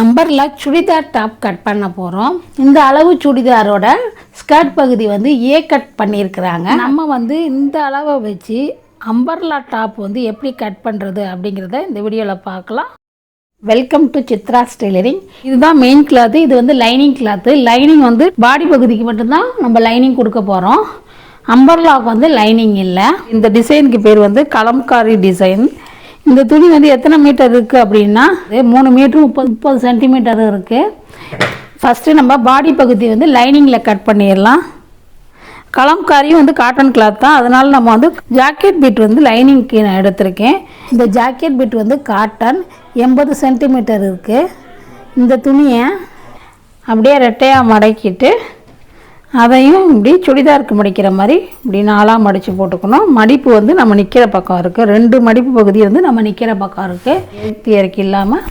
Umbrella churidar top cut பண்ண போகிறோம் இந்த அளவு சுடிதாரோட ஸ்கர்ட் பகுதி வந்து ஏ கட் பண்ணியிருக்கிறாங்க. நம்ம வந்து இந்த அளவை வச்சு அம்பர்லா டாப் வந்து எப்படி கட் பண்ணுறது அப்படிங்கிறத இந்த வீடியோவில் பார்க்கலாம். வெல்கம் டு சித்ரா டெய்லரிங் இதுதான் மெயின் கிளாத்து இது வந்து லைனிங் கிளாத்து லைனிங் வந்து பாடி பகுதிக்கு மட்டும்தான் நம்ம லைனிங் கொடுக்க போகிறோம் அம்பர்லாக்கு வந்து லைனிங் இல்லை. இந்த டிசைனுக்கு பேர் வந்து கலம்காரி டிசைன் இந்த துணி வந்து எத்தனை மீட்டர் இருக்குது அப்படின்னா மூணு மீட்டர் முப்பது முப்பது சென்டிமீட்டர் இருக்குது ஃபஸ்ட்டு நம்ம பாடி பகுதி வந்து லைனிங்கில் கட் பண்ணிடலாம். கலம்காரியும் வந்து காட்டன் கிளாத் தான். அதனால் நம்ம வந்து ஜாக்கெட் பீட் வந்து லைனிங்க்கு நான் எடுத்திருக்கேன். இந்த ஜாக்கெட் பீட் வந்து காட்டன் எண்பது சென்டிமீட்டர் இருக்குது இந்த துணியை அப்படியே ரெட்டையாக மடக்கிட்டு அதையும் இப்படி சுடிதாருக்கு மடிக்கிற மாதிரி இப்படி நாலாக மடித்து போட்டுக்கணும். மடிப்பு வந்து நம்ம நிற்கிற பக்கம் இருக்குது ரெண்டு மடிப்பு பகுதி வந்து நம்ம நிற்கிற பக்கம் இருக்குது ஏற்றி இறக்கி இல்லாமல்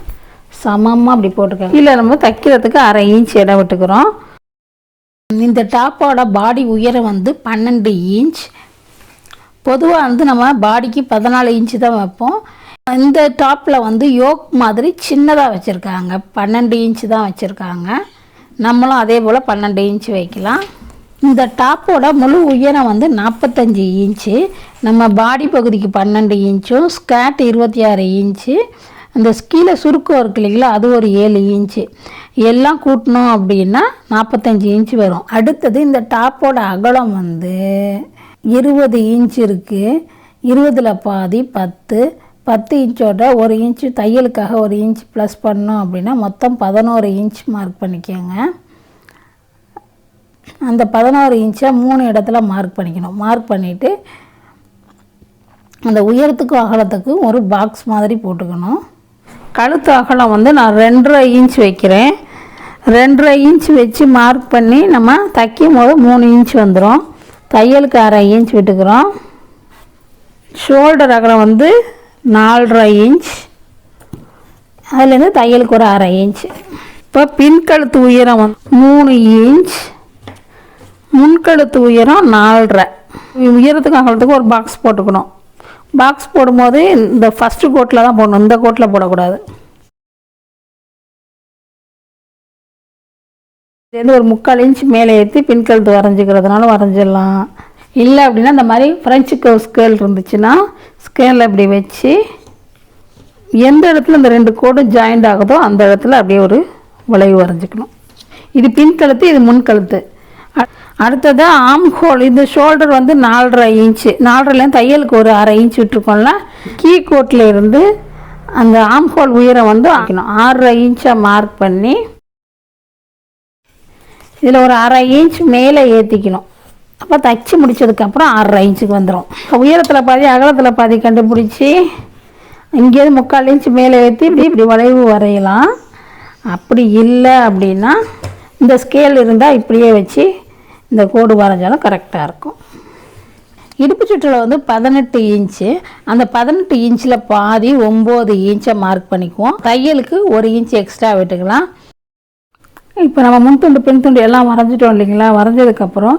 சமமாக அப்படி போட்டுக்கோங்க. கீழே நம்ம தைக்கிறதுக்கு அரை இன்ச் இடம் விட்டுக்கிறோம். இந்த டாப்போட பாடி உயரம் வந்து பன்னெண்டு இன்ச். பொதுவாக வந்து நம்ம பாடிக்கு பதினாலு இன்ச்சு தான் வைப்போம். இந்த டாப்பில் வந்து யோக் மாதிரி சின்னதாக வச்சுருக்காங்க. பன்னெண்டு இன்ச்சு தான் வச்சுருக்காங்க. நம்மளும் அதே போல் பன்னெண்டு இன்ச்சு வைக்கலாம். இந்த டாப்போட முழு உயரம் வந்து நாற்பத்தஞ்சு இன்ச்சு நம்ம பாடி பகுதிக்கு பன்னெண்டு இன்ச்சும் ஸ்கேட் இருபத்தி ஆறு இன்ச்சு அந்த கீழே சுருக்கம் இருக்கு இல்லைங்களா அது ஒரு ஏழு இன்ச்சு எல்லாம் கூட்டணும் அப்படின்னா நாற்பத்தஞ்சு இன்ச்சு வரும். அடுத்தது இந்த டாப்போட அகலம் வந்து இருபது இன்ச் இருக்குது இருபதில் பாதி பத்து பத்து இன்ச்சோட ஒரு இன்ச்சு தையலுக்காக ஒரு இன்ச் ப்ளஸ் பண்ணோம் அப்படின்னா மொத்தம் பதினோரு இன்ச் மார்க் பண்ணிக்கோங்க. அந்த பதினோரு இன்ச்சை மூணு இடத்துல மார்க் பண்ணிக்கணும். மார்க் பண்ணிவிட்டு அந்த உயரத்துக்கும் அகலத்துக்கும் ஒரு பாக்ஸ் மாதிரி போட்டுக்கணும். கழுத்து அகலம் வந்து நான் ரெண்டரை இன்ச் வைக்கிறேன். ரெண்டரை இன்ச் வச்சு மார்க் பண்ணி நம்ம தைக்கும் போது மூணு இன்ச் வந்துடும் தையலுக்கு அரை இன்ச் விட்டுக்கிறோம். ஷோல்டர் அகலம் வந்து நாலரை இன்ச். அதுலேருந்து தையலுக்கு ஒரு அரை இன்ச். இப்போ பின்கழுத்து உயரம் வந்து மூணு இன்ச். முன்கழுத்து உயரம் நாலரை. உயரத்துக்கு அகலத்துக்கு ஒரு பாக்ஸ் போட்டுக்கணும். பாக்ஸ் போடும்போது இந்த ஃபஸ்ட்டு கோட்டில் தான் போடணும். இந்த கோட்டில் போடக்கூடாது. இதுலேருந்து ஒரு முக்கால் இன்ச் மேலே ஏற்றி பின்கழுத்து வரைஞ்சிக்கிறதுனால வரைஞ்சிடலாம். இல்லை அப்படின்னா இந்த மாதிரி ஃப்ரெஞ்சு கவ் ஸ்கேல் இருந்துச்சுன்னா ஸ்கேலில் இப்படி வச்சு எந்த இடத்துல இந்த ரெண்டு கோடும் ஜாயிண்ட் ஆகுதோ அந்த இடத்துல அப்படியே ஒரு வளைவு வரைஞ்சிக்கணும். இது பின்கழுத்து இது முன்கழுத்து அ- அடுத்தது ஆம் ஹோல் இந்த ஷோல்டர் வந்து நாலரை இன்ச்சு நாலரைலேருந்து தையலுக்கு ஒரு அரை இன்ச் விட்டுருக்கோம்ல கீ கோட்டில் இருந்து அந்த ஆம் ஹோல் உயரம் வந்து ஆக்கணும். ஆறரை இன்ச்சை மார்க் பண்ணி இதில் ஒரு அரை இன்ச் மேலே ஏற்றிக்கணும் அப்போ தைச்சி முடிச்சதுக்கப்புறம் ஆறரை இன்ச்சுக்கு வந்துடும் உயரத்தில் பாதி அகலத்தில் பாதி கண்டுபிடிச்சி இங்கேருந்து முக்கால் இன்ச் மேலே ஏற்றி இப்படி இப்படி வளைவு வரையலாம். அப்படி இல்லை அப்படின்னா இந்த ஸ்கேல் இருந்தால் இப்படியே வச்சு இந்த கோடு வரைஞ்சாலும் கரெக்டாக இருக்கும். இடுப்பு சுற்றில் வந்து பதினெட்டு இன்ச்சு. அந்த பதினெட்டு இன்ச்சில் பாதி ஒம்பது இன்ச்சை மார்க் பண்ணிக்குவோம். தையலுக்கு ஒரு இன்ச் எக்ஸ்ட்ரா விட்டுக்கலாம். இப்போ நம்ம முன்துண்டு பின்துண்டு எல்லாம் வரைஞ்சிட்டோம் இல்லைங்களா? வரைஞ்சதுக்கப்புறம்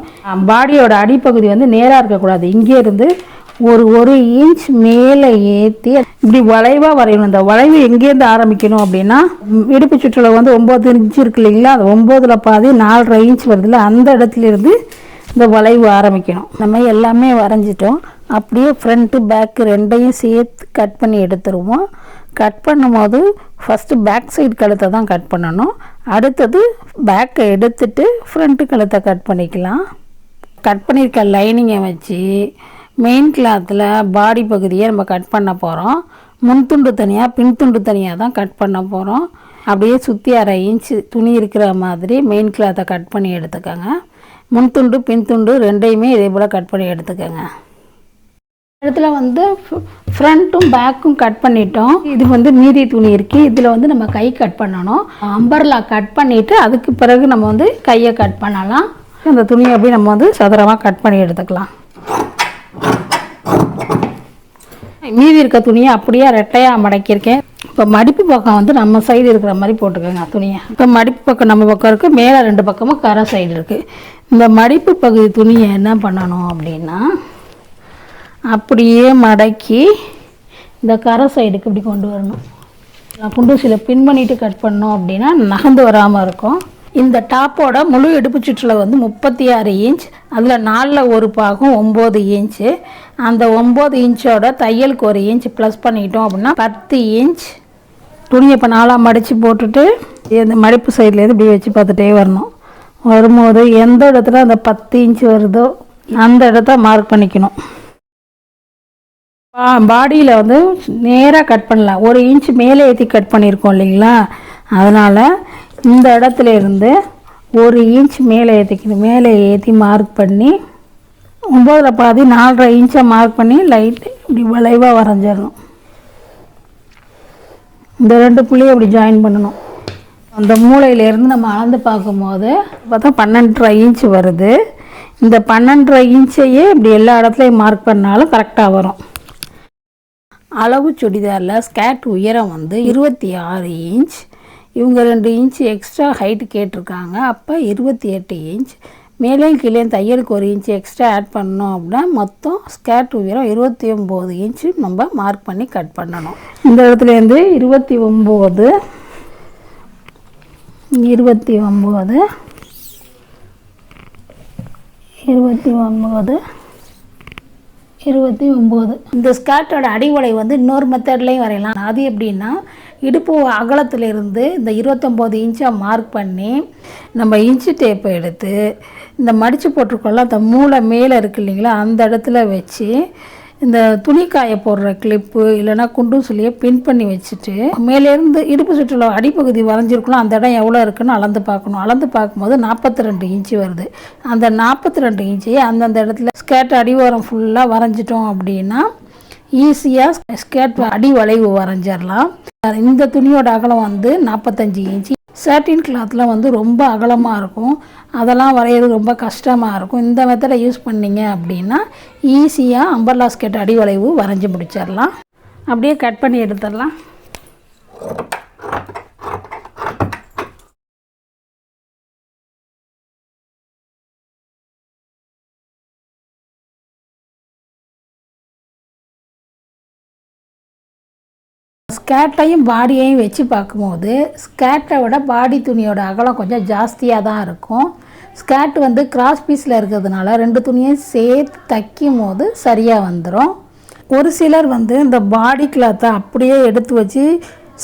பாடியோட அடிப்பகுதி வந்து நேராக இருக்கக்கூடாது. இங்கேருந்து ஒரு ஒரு இன்ச் மேலே ஏற்றி இப்படி வளைவாக வரையணும். இந்த வளைவு எங்கேருந்து ஆரம்பிக்கணும் அப்படின்னா இடுப்பு சுற்றுலா வந்து ஒம்பது இன்ச் இருக்கு இல்லைங்களா? அது ஒம்போதில் பாதி நாலரை இன்ச் வருதுல அந்த இடத்துல இருந்து இந்த வளைவு ஆரம்பிக்கணும். நம்ம எல்லாமே வரைஞ்சிட்டோம். அப்படியே ஃப்ரண்ட்டு பேக்கு ரெண்டையும் சேர்த்து கட் பண்ணி எடுத்துருவோம். கட் பண்ணும்போது ஃபஸ்ட்டு பேக் சைடு கழுத்தை தான் கட் பண்ணணும். அடுத்தது பேக்கை எடுத்துட்டு ஃப்ரண்ட்டு கழுத்தை கட் பண்ணிக்கலாம். கட் பண்ணியிருக்க லைனிங்கை வச்சு மெயின் கிளாத்தில் பாடி பகுதியை நம்ம கட் பண்ண போகிறோம் முன்துண்டு தனியாக பின்துண்டு தனியாக தான் கட் பண்ண போகிறோம் அப்படியே சுற்றி அரை இன்ச்சு துணி இருக்கிற மாதிரி மெயின் கிளாத்தை கட் பண்ணி எடுத்துக்கோங்க. முன்துண்டு பின்துண்டு ரெண்டையுமே இதே போல் கட் பண்ணி எடுத்துக்கோங்க. இடத்துல வந்து ஃப்ரண்ட்டும் பேக்கும் கட் பண்ணிட்டோம். இது வந்து மீதி துணி இருக்குது இதில் வந்து நம்ம கை கட் பண்ணணும். அம்பர்லா கட் பண்ணிவிட்டு அதுக்கு பிறகு நம்ம வந்து கையை கட் பண்ணலாம். அந்த துணியை அப்படியே நம்ம வந்து சதுரமாக கட் பண்ணி எடுத்துக்கலாம். மீதி இருக்க துணியை அப்படியே ரெட்டையாக மடக்கியிருக்கேன். இப்போ மடிப்பு பக்கம் வந்து நம்ம சைடு இருக்கிற மாதிரி போட்டுக்கோங்க துணியை. இப்போ மடிப்பு பக்கம் நம்ம பக்கம் இருக்குது மேலே ரெண்டு பக்கமும் கரை சைடு இருக்குது இந்த மடிப்பு பகுதி துணியை என்ன பண்ணணும் அப்படின்னா அப்படியே மடக்கி இந்த கரை சைடுக்கு இப்படி கொண்டு வரணும். குண்டூசியில் பின் பண்ணிட்டு கட் பண்ணோம் அப்படின்னா நகர்ந்து வராமல் இருக்கும். இந்த டாப்போட முழு இடுப்பு சுற்றுல வந்து முப்பத்தி ஆறு இன்ச் அதில் நாலில் ஒரு பாகம் ஒம்பது இன்ச்சு அந்த ஒம்பது இன்ச்சோட தையலுக்கு ஒரு இன்ச் ப்ளஸ் பண்ணிக்கிட்டோம் அப்படின்னா பத்து இன்ச் துணியை இப்போ நாலாக மடித்து போட்டுட்டு இந்த மடிப்பு சைட்லேருந்து இப்படி வச்சு பார்த்துட்டே வரணும். வரும்போது எந்த இடத்துல அந்த பத்து இன்ச் வருதோ அந்த இடத்த மார்க் பண்ணிக்கணும். பாடியில் வந்து நேராக கட் பண்ணலாம். ஒரு இன்ச் மேலே ஏற்றி கட் பண்ணியிருக்கோம் இல்லைங்களா? அதனால் இந்த இடத்துல இருந்து ஒரு இன்ச் மேலே ஏற்றிக்கணும் மேலே ஏற்றி மார்க் பண்ணி ஒம்பதில் பாதி நாலரை இன்ச்சை மார்க் பண்ணி லைட்டு இப்படி வளைவாக வரைஞ்சிடணும். இந்த ரெண்டு புள்ளியும் அப்படி ஜாயின் பண்ணணும். அந்த மூளையிலேருந்து நம்ம அளந்து பார்க்கும்போது பார்த்தா பன்னெண்டரை இன்ச் வருது. இந்த பன்னெண்டரை இன்ச்சையே இப்படி எல்லா இடத்துலையும் மார்க் பண்ணாலும் கரெக்டாக வரும். அளவு சுடிதாரில் ஸ்கேட் உயரம் வந்து இருபத்தி ஆறு இன்ச் இவங்க ரெண்டு இன்ச் எக்ஸ்ட்ரா ஹைட்டு கேட்டிருக்காங்க. அப்போ இருபத்தி எட்டு இன்ச் மேலேயும் கீழே தையலுக்கு ஒரு இன்ச் எக்ஸ்ட்ரா ஆட் பண்ணோம் அப்படின்னா மொத்தம் ஸ்கேட் உயரம் இருபத்தி ஒம்பது இன்ச்சு நம்ம மார்க் பண்ணி கட் பண்ணணும். இந்த இடத்துலேருந்து இருபத்தி ஒம்பது இருபத்தி ஒம்பது இருபத்தி ஒம்பது இருபத்தி ஒம்பது. இந்த ஸ்கர்ட்டோட அடிவடை வந்து இன்னொரு மெத்தட்லேயும் வரையலாம். அது எப்படின்னா இடுப்பு அகலத்திலிருந்து இந்த இருபத்தொம்போது இன்ச்சாக மார்க் பண்ணி நம்ம இன்ச்சு டேப்பை எடுத்து இந்த மடித்து போட்டிருக்கோம்ல அந்த மூளை மேலே இருக்கு இல்லைங்களா அந்த இடத்துல வச்சு இந்த துணி காய போடுற கிளிப்பு இல்லைன்னா சொல்லியே பின் பண்ணி வச்சுட்டு மேலேருந்து இடுப்பு சுற்றுல அடிப்பகுதி வரைஞ்சிருக்கணும் அந்த இடம் எவ்வளோ இருக்குன்னு அளந்து பார்க்கணும். அளந்து பார்க்கும்போது நாற்பத்தி ரெண்டு இன்ச்சு வருது. அந்த நாற்பத்தி ரெண்டு இன்ச்சையே அந்தந்த இடத்துல ஸ்கேட் அடிவாரம் ஃபுல்லாக வரைஞ்சிட்டோம் அப்படின்னா ஈஸியாக ஸ்கேட் அடி வளைவு வரைஞ்சிடலாம் இந்த துணியோட அகலம் வந்து நாற்பத்தஞ்சு இன்ச்சு. சேட்டின் கிளாத்தில் வந்து ரொம்ப அகலமாக இருக்கும். அதெல்லாம் வரைகிறது ரொம்ப கஷ்டமாக இருக்கும். இந்த மெத்தடை யூஸ் பண்ணீங்க அப்படின்னா ஈஸியாக அம்பர்லா ஸ்கேட் அடி வளைவு வரைஞ்சி முடிச்சிடலாம். அப்படியே கட் பண்ணி எடுத்துடலாம். ஸ்கேர்ட்டையும் பாடியையும் வச்சு பார்க்கும்போது ஸ்கேர்ட்டை விட பாடி துணியோட அகலம் கொஞ்சம் ஜாஸ்தியாக தான் இருக்கும். ஸ்கேர்ட் வந்து கிராஸ் பீஸில் இருக்கிறதுனால ரெண்டு துணியும் சேர்த்து தைக்கும் போது சரியாக வந்துடும் ஒரு சிலர் வந்து இந்த பாடி கிளாத்தை அப்படியே எடுத்து வச்சு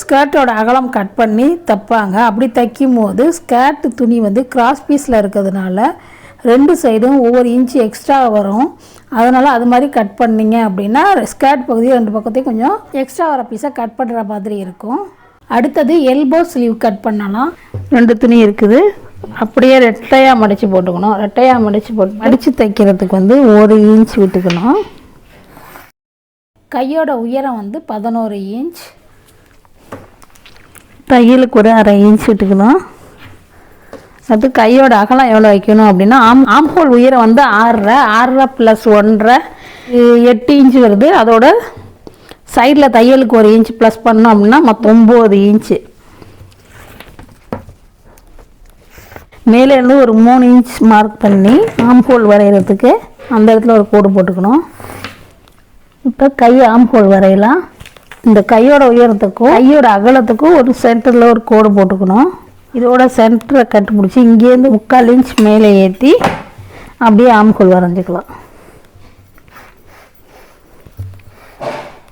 ஸ்கர்ட்டோட அகலம் கட் பண்ணி தைப்பாங்க. அப்படி தைக்கும் போது ஸ்கர்ட் துணி வந்து கிராஸ் பீஸில் இருக்கிறதுனால ரெண்டு சைடும் ஒவ்வொரு இன்ச்சு எக்ஸ்ட்ரா வரும். அதனால் அது மாதிரி கட் பண்ணிங்க அப்படின்னா ஸ்கர்ட் பகுதியும் ரெண்டு பக்கத்தையும் கொஞ்சம் எக்ஸ்ட்ரா வர பீஸாக கட் பண்ணுற மாதிரி இருக்கும். அடுத்தது எல்போ ஸ்லீவ் கட் பண்ணலாம். ரெண்டு துணி இருக்குது. அப்படியே ரெட்டையாக மடித்து போட்டுக்கணும். ரெட்டையாக மடித்து போட்டு மடித்து தைக்கிறதுக்கு வந்து ஒரு இன்ச் விட்டுக்கணும். கையோட உயரம் வந்து பதினோரு இன்ச் தையலுக்கு ஒரு அரை இன்ச் விட்டுக்கணும். அது கையோட அகலம் எவ்வளோ வைக்கணும் அப்படின்னா ஆம் ஆம்ஹோல் உயரம் வந்து ஆறரை ஆறரை ப்ளஸ் ஒன்றரை எட்டு இன்ச்சு வருது. அதோட சைடில் தையலுக்கு ஒரு இன்ச் ப்ளஸ் பண்ணோம் அப்படின்னா மொத்தம் ஒம்பது இன்ச்சு மேலேருந்து ஒரு மூணு இன்ச் மார்க் பண்ணி ஆம்ஹோல் வரைகிறதுக்கு அந்த இடத்துல ஒரு கோடு போட்டுக்கணும். இப்போ கை ஆம்ஹோல் வரையலாம். இந்த கையோட உயரத்துக்கும் கையோட அகலத்துக்கும் ஒரு சென்டரில் ஒரு கோடு போட்டுக்கணும். இதோட சென்டரை கட்டு பிடிச்சி இங்கேருந்து முக்கால் இன்ச் மேலே ஏற்றி அப்படியே ஆம்கோல் வரைஞ்சிக்கலாம்.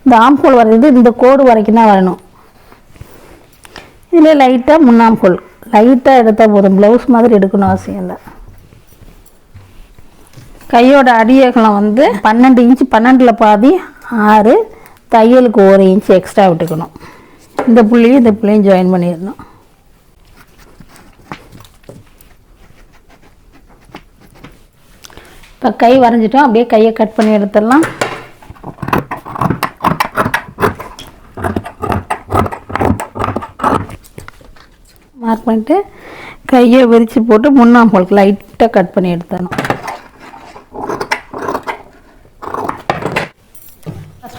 இந்த ஆம்கோல் வரைஞ்சது இந்த கோடு வரைக்கும் தான் வரணும். இதில் லைட்டாக முன்னாம்கோல் லைட்டாக எடுத்தால் போதும். ப்ளவுஸ் மாதிரி எடுக்கணும் அவசியம் இல்லை. கையோட அடியகலம் வந்து பன்னெண்டு இன்ச்சு பன்னெண்டில் பாதி ஆறு தையலுக்கு ஒரு இன்ச் எக்ஸ்ட்ரா விட்டுக்கணும். இந்த புள்ளியும் இந்த புள்ளியும் ஜாயின் பண்ணிடணும். இப்போ கை வரைஞ்சிட்டோம். அப்படியே கையை கட் பண்ணி எடுத்துடலாம். மார்க் பண்ணிட்டு கையை விரித்து போட்டு முன்னாம் போலுக்கு லைட்டாக கட் பண்ணி எடுத்துடணும்.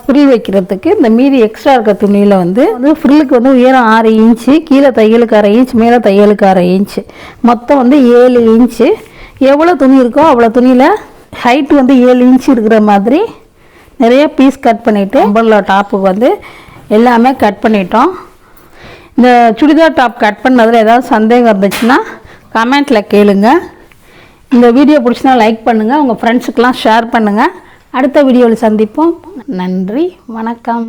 ஃப்ரில் வைக்கிறதுக்கு இந்த மீதி எக்ஸ்ட்ரா இருக்க துணியில் வந்து வந்து ஃப்ரில்லுக்கு வந்து உயரம் ஆறு இன்ச்சு கீழே தையலுக்கு அரை இன்ச் மேலே தையலுக்கு அரை இன்ச்சு மொத்தம் வந்து ஏழு இன்ச்சு எவ்வளோ துணி இருக்கோ அவ்வளோ துணியில் ஹைட் வந்து ஏழு இன்ச் இருக்கிற மாதிரி நிறைய பீஸ் கட் பண்ணிவிட்டு அம்பர்லா டாப்புக்கு வந்து எல்லாமே கட் பண்ணிட்டோம். இந்த சுடிதார் டாப் கட் பண்ணதில் ஏதாவது சந்தேகம் இருந்துச்சுன்னா கமெண்ட்டில் கேளுங்க. இந்த வீடியோ பிடிச்சினா லைக் பண்ணுங்கள் உங்கள் ஃப்ரெண்ட்ஸுக்கெலாம் ஷேர் பண்ணுங்கள் அடுத்த வீடியோவில் சந்திப்போம். நன்றி. வணக்கம்.